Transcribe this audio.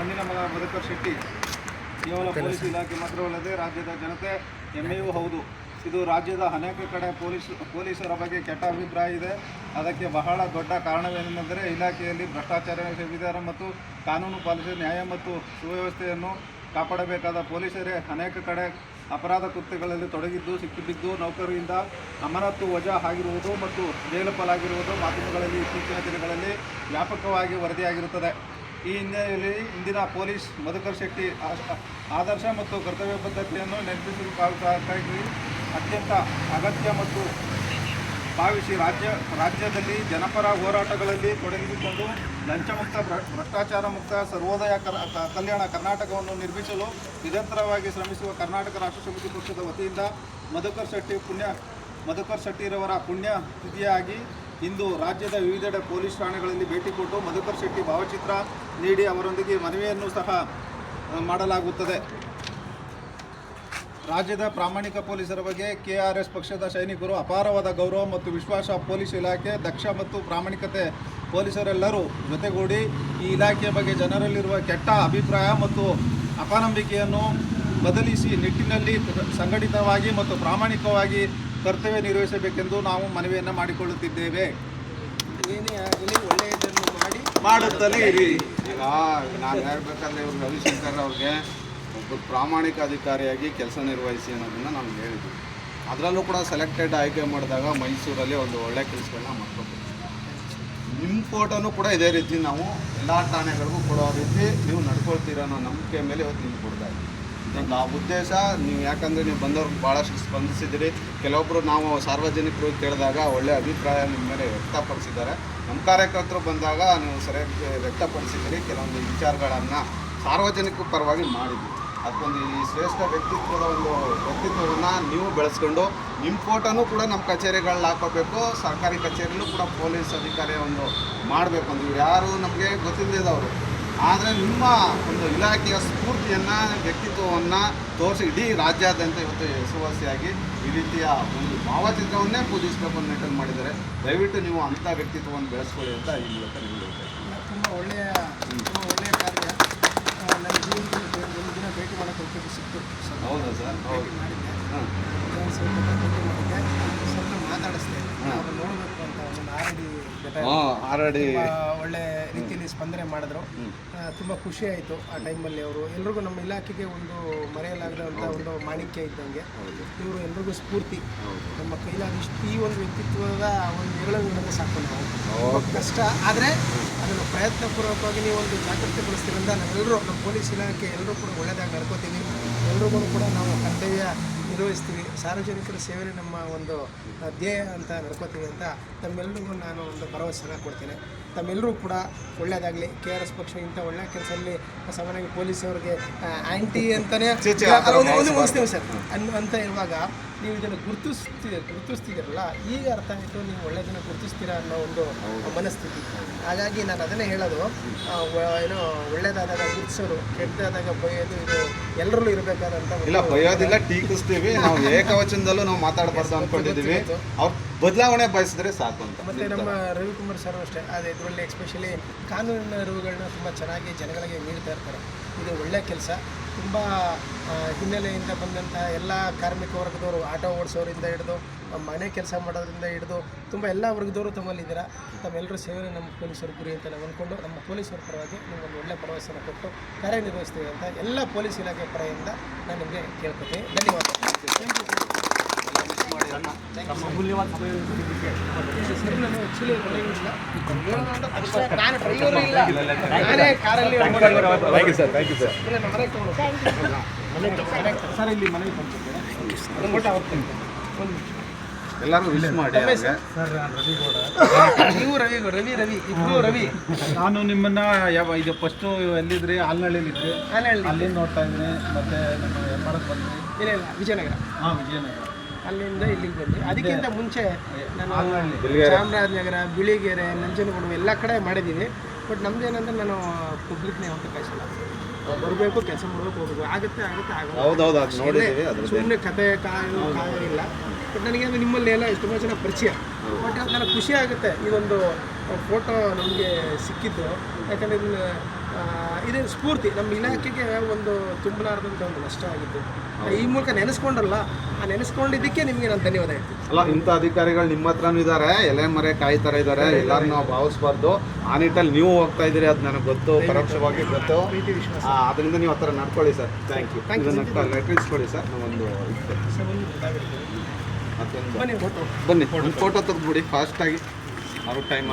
ಮಣ್ಣಿನ ಮಗ ಮಧುಕರ್ ಶೆಟ್ಟಿ ಕೇವಲ ಪೊಲೀಸ್ ಇಲಾಖೆ ಮಾತ್ರವಲ್ಲದೆ ರಾಜ್ಯದ ಜನತೆ ಹೆಮ್ಮೆಯೂ ಹೌದು. ಇದು ರಾಜ್ಯದ ಅನೇಕ ಕಡೆ ಪೊಲೀಸ್ ಪೊಲೀಸರ ಬಗ್ಗೆ ಕೆಟ್ಟ ಅಭಿಪ್ರಾಯ ಇದೆ. ಅದಕ್ಕೆ ಬಹಳ ದೊಡ್ಡ ಕಾರಣವೇನೆಂದರೆ ಇಲಾಖೆಯಲ್ಲಿ ಭ್ರಷ್ಟಾಚಾರ ವಿಧಾನ ಮತ್ತು ಕಾನೂನು ಪಾಲಿಸಿ ನ್ಯಾಯ ಮತ್ತು ಸುವ್ಯವಸ್ಥೆಯನ್ನು ಕಾಪಾಡಬೇಕಾದ ಪೊಲೀಸರೇ ಅನೇಕ ಕಡೆ ಅಪರಾಧ ಕೃತ್ಯಗಳಲ್ಲಿ ತೊಡಗಿದ್ದು ಸಿಕ್ಕಿಬಿದ್ದು ನೌಕರಿಯಿಂದ ಅಮರತ್ತು ವಜಾ ಆಗಿರುವುದು ಮತ್ತು ಜೈಲು ಪಾಲಾಗಿರುವುದು ಮಾಧ್ಯಮಗಳಲ್ಲಿ ಇತ್ತೀಚಿನ ದಿನಗಳಲ್ಲಿ ವ್ಯಾಪಕವಾಗಿ ವರದಿಯಾಗಿರುತ್ತದೆ. ಈ ಹಿನ್ನೆಲೆಯಲ್ಲಿ ಇಂದಿನ ಪೊಲೀಸ್ ಮಧುಕರ್ ಶೆಟ್ಟಿ ಆದರ್ಶ ಮತ್ತು ಕರ್ತವ್ಯ ಪದ್ಧತಿಯನ್ನು ನೆನಪಿಸಬೇಕಾಗಿ ಅತ್ಯಂತ ಅಗತ್ಯ ಮತ್ತು ಭಾವಿಸಿ ರಾಜ್ಯ, ರಾಜ್ಯದಲ್ಲಿ ಜನಪರ ಹೋರಾಟಗಳಲ್ಲಿ ತೊಡಗಿಸಿಕೊಂಡು ಲಂಚಮುಕ್ತ ಭ್ರ- ಭ್ರಷ್ಟಾಚಾರ ಮುಕ್ತ ಸರ್ವೋದಯ ಕಲ್ಯಾಣ ಕರ್ನಾಟಕವನ್ನು ನಿರ್ಮಿಸಲು ನಿರಂತರವಾಗಿ ಶ್ರಮಿಸುವ ಕರ್ನಾಟಕ ರಾಷ್ಟ್ರ ಸಮಿತಿ ಪಕ್ಷದ ವತಿಯಿಂದ ಮಧುಕರ್ ಶೆಟ್ಟಿ ಪುಣ್ಯ, ಮಧುಕರ್ ಶೆಟ್ಟಿರವರ ಪುಣ್ಯ ತಿಥಿಯಾಗಿ ಇಂದು ರಾಜ್ಯದ ವಿವಿಧೆಡೆ ಪೊಲೀಸ್ ಠಾಣೆಗಳಲ್ಲಿ ಭೇಟಿ ಕೊಟ್ಟು ಮಧುಕರ್ ಶೆಟ್ಟಿ ಭಾವಚಿತ್ರ ನೀಡಿ ಅವರೊಂದಿಗೆ ಮನವಿಯನ್ನು ಸಹ ಮಾಡಲಾಗುತ್ತದೆ. ರಾಜ್ಯದ ಪ್ರಾಮಾಣಿಕ ಪೊಲೀಸರ ಬಗ್ಗೆ ಕೆಆರ್ಎಸ್ ಪಕ್ಷದ ಸೈನಿಕರು ಅಪಾರವಾದ ಗೌರವ ಮತ್ತು ವಿಶ್ವಾಸ ಪೊಲೀಸ್ ಇಲಾಖೆ, ದಕ್ಷ ಮತ್ತು ಪ್ರಾಮಾಣಿಕತೆ ಪೊಲೀಸರೆಲ್ಲರೂ ಜೊತೆಗೂಡಿ ಈ ಇಲಾಖೆಯ ಬಗ್ಗೆ ಜನರಲ್ಲಿರುವ ಕೆಟ್ಟ ಅಭಿಪ್ರಾಯ ಮತ್ತು ಅಪನಂಬಿಕೆಯನ್ನು ಬದಲಿಸಿ ನಿಟ್ಟಿನಲ್ಲಿ ಸಂಘಟಿತವಾಗಿ ಮತ್ತು ಪ್ರಾಮಾಣಿಕವಾಗಿ ಕರ್ತವ್ಯ ನಿರ್ವಹಿಸಬೇಕೆಂದು ನಾವು ಮನವಿಯನ್ನು ಮಾಡಿಕೊಳ್ಳುತ್ತಿದ್ದೇವೆ. ಮಾಡಿ. ಮಾಡುತ್ತಲೇ ಇರಿ. ಈಗ ನಾನು ಹೇಳ್ಬೇಕಾದ್ರೆ ಇವ್ರು ರವಿಶಂಕರ್ ಅವ್ರಿಗೆ ಒಬ್ಬ ಪ್ರಾಮಾಣಿಕ ಅಧಿಕಾರಿಯಾಗಿ ಕೆಲಸ ನಿರ್ವಹಿಸಿ ಅನ್ನೋದನ್ನು ನಾವು ಹೇಳಿದ್ವಿ ಅದರಲ್ಲೂ ಕೂಡ ಸೆಲೆಕ್ಟೆಡ್ ಆಯ್ಕೆ ಮಾಡಿದಾಗ ಮೈಸೂರಲ್ಲಿ ಒಂದು ಒಳ್ಳೆ ಕೆಲಸಗಳನ್ನ ಮಾಡ್ಕೋಬೇಕು ನಿಮ್ಮ ಫೋಟೋನು ಕೂಡ ಇದೇ ರೀತಿ ನಾವು ಎಲ್ಲ ಠಾಣೆಗಳಿಗೂ ಕೊಡೋ ರೀತಿ ನೀವು ನಡ್ಕೊಳ್ತೀರ ಅನ್ನೋ ನಂಬಿಕೆ ಮೇಲೆ ಇವತ್ತು ನಿಮ್ಗೆ ಕೊಡ್ತಾ ಇದ್ದೀವಿ ನನ್ನ ಉದ್ದೇಶ, ನೀವು ಯಾಕಂದರೆ ನೀವು ಬಂದವ್ರಿಗೆ ಭಾಳಷ್ಟು ಸ್ಪಂದಿಸಿದಿರಿ. ಕೆಲವೊಬ್ಬರು ನಾವು ಸಾರ್ವಜನಿಕರು ಕೇಳಿದಾಗ ಒಳ್ಳೆಯ ಅಭಿಪ್ರಾಯ ನಿಮ್ಮ ಮೇಲೆ ವ್ಯಕ್ತಪಡಿಸಿದ್ದಾರೆ. ನಮ್ಮ ಕಾರ್ಯಕರ್ತರು ಬಂದಾಗ ನೀವು ಸರಿಯಾಗಿ ವ್ಯಕ್ತಪಡಿಸಿದಿರಿ. ಕೆಲವೊಂದು ವಿಚಾರಗಳನ್ನು ಸಾರ್ವಜನಿಕ ಪರವಾಗಿ ಮಾಡಿದ್ವಿ. ಅದಕ್ಕೊಂದು ಈ ಶ್ರೇಷ್ಠ ವ್ಯಕ್ತಿತ್ವದ ಒಂದು ವ್ಯಕ್ತಿತ್ವವನ್ನು ನೀವು ಬೆಳೆಸ್ಕೊಂಡು ನಿಮ್ಮ ಫೋಟೋನೂ ಕೂಡ ನಮ್ಮ ಕಚೇರಿಗಳಲ್ಲಿ ಹಾಕೋಬೇಕು. ಸರ್ಕಾರಿ ಕಚೇರಿಯಲ್ಲೂ ಕೂಡ ಪೊಲೀಸ್ ಅಧಿಕಾರಿ ಒಂದು ಮಾಡಬೇಕು ಇವ್ರು ಯಾರು ನಮಗೆ ಗೊತ್ತಿಲ್ಲದವರು ಆದರೆ ನಿಮ್ಮ ಒಂದು ಇಲಾಖೆಯ ಸ್ಫೂರ್ತಿಯನ್ನು ವ್ಯಕ್ತಿತ್ವವನ್ನು ತೋರಿಸಿ ಇಡೀ ರಾಜ್ಯಾದ್ಯಂತ ಇವತ್ತು ಹೆಸರುವಾಸಿಯಾಗಿ ಈ ರೀತಿಯ ಒಂದು ಭಾವಚಿತ್ರವನ್ನೇ ಪೂಜಿಸಬೇಕು ಅಂತ ಮಾಡಿದರೆ ಮಾಡಿದ್ದಾರೆ. ದಯವಿಟ್ಟು ನೀವು ಅಂಥ ವ್ಯಕ್ತಿತ್ವವನ್ನು ಬೆಳೆಸ್ಕೊಳ್ಳಿ ಅಂತ ಈ ಮೂಲಕ ತುಂಬ ಒಳ್ಳೆಯ ತುಂಬ ಒಳ್ಳೆಯ ಕಾರ್ಯ. ನನ್ನ ಜೀವನದಲ್ಲಿ ಒಂದು ದಿನ ಭೇಟಿ ಮಾಡೋಕ್ಕೆ ಸಿಕ್ತು. ಸರ್ ಹೌದಾ ಸರ್? ಹೌದು. ಮಾಡಿದ್ದೆ. ಸ್ವಲ್ಪ ಭೇಟಿ ಮಾಡಿದ್ದೆ. ಸ್ವಲ್ಪ ಮಾತಾಡಿಸ್ದೆ. ನೋಡಬೇಕು ಅಂತ ಒಂದು ಆರಡಿ ಒಳ್ಳೆ ಸ್ಪಂದನೆ ಮಾಡಿದ್ರು. ತುಂಬ ಖುಷಿ ಆಯಿತು ಆ ಟೈಮಲ್ಲಿ ಅವರು. ಎಲ್ರಿಗೂ ನಮ್ಮ ಇಲಾಖೆಗೆ ಒಂದು ಮರೆಯಲಾಗದಂಥ ಒಂದು ಮಾಣಿಕ್ಯ ಇದ್ದಂಗೆ. ಇವರು ಎಲ್ರಿಗೂ ಸ್ಫೂರ್ತಿ. ನಮ್ಮ ಕೈಲಾದಷ್ಟು ಈ ಒಂದು ವ್ಯಕ್ತಿತ್ವದ ಒಂದು ನೆರಳನ್ನು ಸಾಕು ನಾವು. ಕಷ್ಟ ಆದರೆ ಅದನ್ನು ಪ್ರಯತ್ನಪೂರ್ವಕವಾಗಿ ನೀವು ಒಂದು ಜಾಗೃತಿ ಪಡಿಸ್ತೀರಿಂದ ನಾವೆಲ್ಲರೂ ನಮ್ಮ ಪೊಲೀಸ್ ಇಲಾಖೆ ಎಲ್ಲರೂ ಕೂಡ ಒಳ್ಳೆಯದಾಗಿ ನಡ್ಕೋತೀವಿ. ಎಲ್ರಿಗೂ ಕೂಡ ನಾವು ಕರ್ತವ್ಯ ನಿರ್ವಹಿಸ್ತೀವಿ. ಸಾರ್ವಜನಿಕರ ಸೇವೆ ನಮ್ಮ ಒಂದು ಧ್ಯೇಯ ಅಂತ ನಡ್ಕೋತೀವಿ ಅಂತ ತಮ್ಮೆಲ್ಲರಿಗೂ ನಾನು ಒಂದು ಭರವಸೆನ ಕೊಡ್ತೇನೆ. ತಮ್ಮೆಲ್ಲರೂ ಕೂಡ ಒಳ್ಳೇದಾಗಲಿ ಕೆ ಆರ್ ಎಸ್ ಪಕ್ಷ ಇಂಥ ಒಳ್ಳೆಯ ಕೆಲಸದಲ್ಲಿ ಸಾಮಾನ್ಯವಾಗಿ ಪೊಲೀಸವ್ರಿಗೆ ಆ್ಯಂಟಿ ಅಂತಲೇ ಒಂದು-. ಮುಗಿಸ್ತೇವೆ ಸರ್ ಅನ್ ಅಂತ ಇರುವಾಗ ನೀವು ಇದನ್ನು ಗುರುತಿಸ್ತೀರ ಗುರುತಿಸ್ತಿದ್ದೀರಲ್ಲ ಈಗ ಅರ್ಥ ಆಯಿತು ನೀವು ಒಳ್ಳೆಯದನ್ನು ಗುರುತಿಸ್ತೀರಾ ಅನ್ನೋ ಒಂದು ಮನಸ್ಥಿತಿ. ಹಾಗಾಗಿ ನಾನು ಅದನ್ನೇ ಹೇಳೋದು ಏನೋ ಒಳ್ಳೇದಾದಾಗ ಗುರುತಿಸೋರು ಕೆಟ್ಟದಾದಾಗ ಬಯೋದು ಇದು ಎಲ್ಲರಲ್ಲೂ ಇರಬೇಕಾದಂಥ ಇಲ್ಲ ಬಯೋದಿಲ್ಲ ಟೀಕಿಸ್ತೀವಿ. ನಾವು ಏಕವಚನದಲ್ಲೂ ನಾವು ಮಾತಾಡಬಾರ್ದು ಅನ್ಕೊಂಡಿದ್ದೀವಿ ಅವ್ರು ಬದಲಾವಣೆ ಬಯಸಿದ್ರೆ ಸಾಕು ಅಂತ. ಮತ್ತೆ ನಮ್ಮ ರವಿಕುಮಾರ್ ಸರ್ ಅಷ್ಟೇ. ಅದೇ ಇದರಲ್ಲಿ ಎಸ್ಪೆಷಲಿ ಕಾನೂನಿನ ಅರಿವುಗಳನ್ನ ತುಂಬ ಚೆನ್ನಾಗಿ ಜನಗಳಿಗೆ ನೀಡ್ತಾ ಇರ್ತಾರೆ. ಇದು ಒಳ್ಳೆಯ ಕೆಲಸ. ತುಂಬ ಹಿನ್ನೆಲೆಯಿಂದ ಬಂದಂತಹ ಎಲ್ಲ ಕಾರ್ಮಿಕ ವರ್ಗದವರು ಆಟೋ ಓಡಿಸೋರಿಂದ ಹಿಡಿದು ಮನೆ ಕೆಲಸ ಮಾಡೋದ್ರಿಂದ ಹಿಡಿದು, ತುಂಬ ಎಲ್ಲ ವರ್ಗದವರು ತಮ್ಮಲ್ಲಿದ್ದೀರಾ? ತಮ್ಮೆಲ್ಲರೂ ಸೇವೆ ನಮ್ಮ ಪೊಲೀಸರು ಗುರಿ ಅಂತ ನಾವು ಅಂದ್ಕೊಂಡು, ನಮ್ಮ ಪೊಲೀಸರ ಪರವಾಗಿ ನಿಮ್ಗೊಂದು ಒಳ್ಳೆ ಭರವಸೆಯನ್ನು ಕೊಟ್ಟು ಕಾರ್ಯನಿರ್ವಹಿಸ್ತೀವಿ ಅಂತ ಎಲ್ಲ ಪೊಲೀಸ್ ಇಲಾಖೆ ಪರದಿಂದ ನಾನು ನಿಮಗೆ ಕೇಳ್ಕೊತೀನಿ. ಧನ್ಯವಾದ ಸರ್ ನಾನು ಆ್ಯಕ್ಚುಲಿ ಡ್ರೈವರ್ ಇಲ್ಲ ನಾನು ಡ್ರೈವರ್ ಇಲ್ಲ ನಾನೇ ಕಾರಲ್ಲಿ thank you sir thank you sir ಇಲ್ಲ, ನಮ್ಮ ಮನೆಗೆ ತಗೊಂಡು ಎಲ್ಲರೂ ವಿಶ್ ಮಾಡಿ ಸರ್ ರವಿಗೌಡ ನೀವು ರವಿ ರವಿ ರವಿ ಇಬ್ರು ರವಿ. ನಾನು ನಿಮ್ಮನ್ನ ಯಾವ ಇದು ಫಸ್ಟು ಎಲ್ಲಿದ್ರಿ? ಹಾಲ್ನಳ್ಳಿಲಿದ್ರಿ ಅಲ್ಲಿ ಅಲ್ಲಿಂದ ನೋಡ್ತಾ ಇದ್ದೀನಿ. ಮತ್ತೆ ನಮ್ಮ ಹೆಬ್ಬಾಳಕ್ಕೆ ಬಂದ್ರಿ. ಇಲ್ಲ ಇಲ್ಲ ವಿಜಯನಗರ. ಹಾಂ ವಿಜಯನಗರ. ಅಲ್ಲಿಂದ ಇಲ್ಲಿಗೆ ಬಂದ್ವಿ ಅದಕ್ಕಿಂತ ಮುಂಚೆ ನಾನು. ಚಾಮರಾಜನಗರ ಬಿಳಿಗೆರೆ. ನಂಜನಗೂಡು ಎಲ್ಲ ಕಡೆ ಮಾಡಿದ್ದೀವಿ ಬಟ್ ನಮ್ದು ಏನಂದ್ರೆ ನಾನು ಪಬ್ಲಿಕ್ನೇ ಅಂತ ಕಾಯಿಸಲ್ಲ ಬರಬೇಕು ಕೆಲಸ ಮಾಡಬೇಕು ಹೋಗಬೇಕು. ಆಗುತ್ತೆ ಆಗುತ್ತೆ ಆಗುತ್ತೆ ಸುಮ್ಮನೆ ಕತೆ ಕಾಯು ಕಾಯಿಲ್ಲ ಬಟ್ ನನಗೆ ಅದು ನಿಮ್ಮಲ್ಲಿ ಎಲ್ಲ ತುಂಬ ಜನ ಪರಿಚಯ. ಬಟ್ ನನಗೆ ಖುಷಿ ಆಗುತ್ತೆ. ಇದೊಂದು ಫೋಟೋ ನಮಗೆ ಸಿಕ್ಕಿದ್ದು. ಯಾಕಂದರೆ ಇದನ್ನ ಇದೇ ಸ್ಫೂರ್ತಿ. ನಮ್ಮ ಇಲಾಖೆಗೆ ಒಂದು ತುಂಬಲಾರದಂತ ಒಂದು ನಷ್ಟ ಆಗಿತ್ತು ಈ ಮೂಲಕ ನೆನೆಸ್ಕೊಂಡ್ರಲ್ಲ ಆ ನೆನೆಸ್ಕೊಂಡಿದ್ದಕ್ಕೆ ನಿಮಗೆ ನಾನು ಧನ್ಯವಾದ ಹೇಳ್ತೀನಿ. ಅಲ್ಲ ಇಂಥ ಅಧಿಕಾರಿಗಳು ನಿಮ್ಮ ಹತ್ರನೂ ಇದ್ದಾರೆ ಎಲೆ ಮರೆ ಕಾಯಿ ಥರ ಇದ್ದಾರೆ ಎಲ್ಲರೂ ನಾವು ಭಾವಿಸ್ಬಾರ್ದು. ಆ ನಿಟ್ಟಲ್ಲಿ ನೀವು ಹೋಗ್ತಾ ಇದ್ದೀರಿ ಅದು ನನಗೆ ಗೊತ್ತು ಪರೋಕ್ಷವಾಗಿ ಗೊತ್ತು. ಅದರಿಂದ ನೀವು ಆ ಥರ ನಡ್ಕೊಳ್ಳಿ sir. Thank you thank you ಲೆಟ್ರಿಸ್ಕೊಳ್ಳಿ sir. ನಾವೊಂದು ಮತ್ತೊಂದು. ಬನ್ನಿ ಫೋಟೋ ಬನ್ನಿ ಒಂದು ಫೋಟೋ ತೆಗೆದ್ಬಿಡಿ. ಫಾಸ್ಟಾಗಿ ಅವ್ರ ಟೈಮ್